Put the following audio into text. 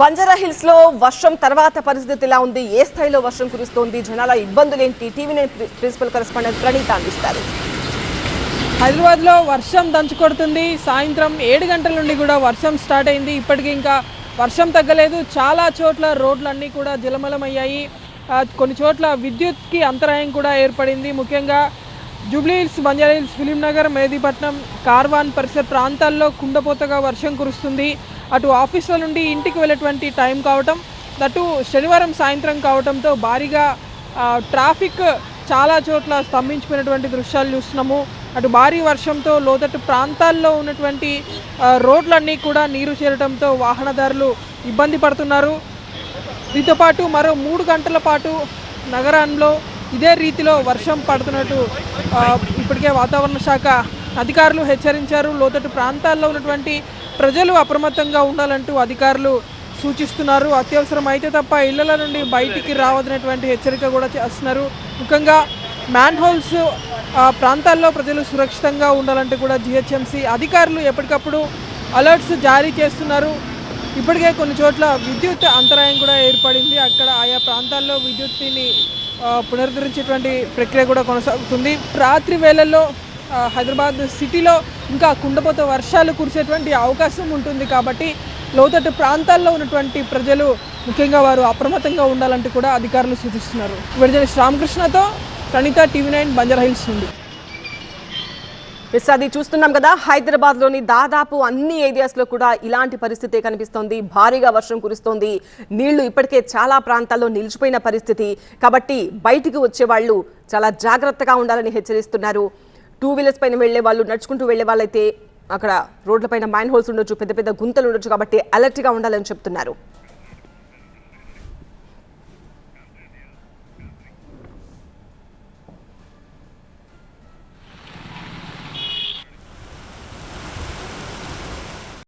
బంజారా హిల్స్లో వర్షం తర్వాత పరిస్థితి ఎలా ఉంది. ఏ స్థాయిలో వర్షం కురుస్తోంది? జనాల ఇబ్బందులు ఏంటి టీవీ ప్రిన్సిపల్ కరెస్పాండెంట్ ప్రణీత అందిస్తారు. హైదరాబాద్లో వర్షం దంచుకొడుతుంది సాయంత్రం ఏడు గంటల నుండి కూడా వర్షం స్టార్ట్ అయింది. ఇప్పటికీ ఇంకా వర్షం తగ్గలేదు. చాలా చోట్ల రోడ్లన్నీ కూడా జలమలమయ్యాయి. కొన్ని చోట్ల విద్యుత్కి అంతరాయం కూడా ఏర్పడింది. ముఖ్యంగా jubilee hills Banjara hills Mehdipatnam Karwan పరిసర ప్రాంతాల్లో కుండపోతగా వర్షం కురుస్తుంది. అటు ఆఫీసుల నుండి ఇంటికి వెళ్ళేటువంటి టైం కావటం దట్టు శనివారం సాయంత్రం కావటంతో భారీగా ట్రాఫిక్ చాలా చోట్ల స్తంభించిపోయినటువంటి దృశ్యాలు చూస్తున్నాము. అటు భారీ వర్షంతో లోతట్టు ప్రాంతాల్లో ఉన్నటువంటి రోడ్లన్నీ కూడా నీరు చేరడంతో వాహనదారులు ఇబ్బంది పడుతున్నారు. దీంతో పాటు మరో మూడు గంటల పాటు నగరంలో ఇదే రీతిలో వర్షం పడుతున్నట్టు ఇప్పటికే వాతావరణ శాఖ అధికారులు హెచ్చరించారు. లోతట్టు ప్రాంతాల్లో ఉన్నటువంటి ప్రజలు అప్రమత్తంగా ఉండాలంటూ అధికారులు సూచిస్తున్నారు. అత్యవసరం అయితే తప్ప ఇళ్ళ నుండి బయటికి రావద్దనేటువంటి హెచ్చరిక కూడా చేస్తున్నారు. ముఖ్యంగా మ్యాన్ హోల్స్ ప్రాంతాల్లో ప్రజలు సురక్షితంగా ఉండాలంటూ కూడా జిహెచ్ఎంసీ అధికారులు ఎప్పటికప్పుడు అలర్ట్స్ జారీ చేస్తున్నారు. ఇప్పటికే కొన్ని చోట్ల విద్యుత్ అంతరాయం కూడా ఏర్పడింది. అక్కడ ఆయా ప్రాంతాల్లో విద్యుత్ని పునరుద్ధరించేటువంటి ప్రక్రియ కూడా కొనసాగుతుంది. రాత్రి వేళల్లో హైదరాబాద్ సిటీలో ఇంకా కుండపోత వర్షాలు కురిసేటువంటి అవకాశం ఉంటుంది కాబట్టి లోతట్టు ప్రాంతాల్లో ఉన్నటువంటి ప్రజలు ముఖ్యంగా వారు అప్రమత్తంగా ఉండాలంటూ కూడా అధికారులు సూచిస్తున్నారు. విడుదల శ్రామకృష్ణతో కణిత టీవీ నైన్ బంజారా హిల్స్ నుండి. ఎస్ అది చూస్తున్నాం కదా హైదరాబాద్లోని దాదాపు అన్ని ఏరియాస్లో కూడా ఇలాంటి పరిస్థితే కనిపిస్తోంది. భారీగా వర్షం కురుస్తోంది. నీళ్ళు ఇప్పటికే చాలా ప్రాంతాల్లో నిలిచిపోయిన పరిస్థితి. కాబట్టి బయటికి వచ్చే వాళ్ళు చాలా జాగ్రత్తగా ఉండాలని హెచ్చరిస్తున్నారు. టూ వీలర్స్ పైన వెళ్ళే వాళ్ళు నడుచుకుంటూ వెళ్ళే వాళ్ళైతే అక్కడ రోడ్లపైన మైన్ హోల్స్ ఉండొచ్చు పెద్ద పెద్ద గుంతలు ఉండొచ్చు కాబట్టి అలర్ట్గా ఉండాలని చెప్తున్నారు.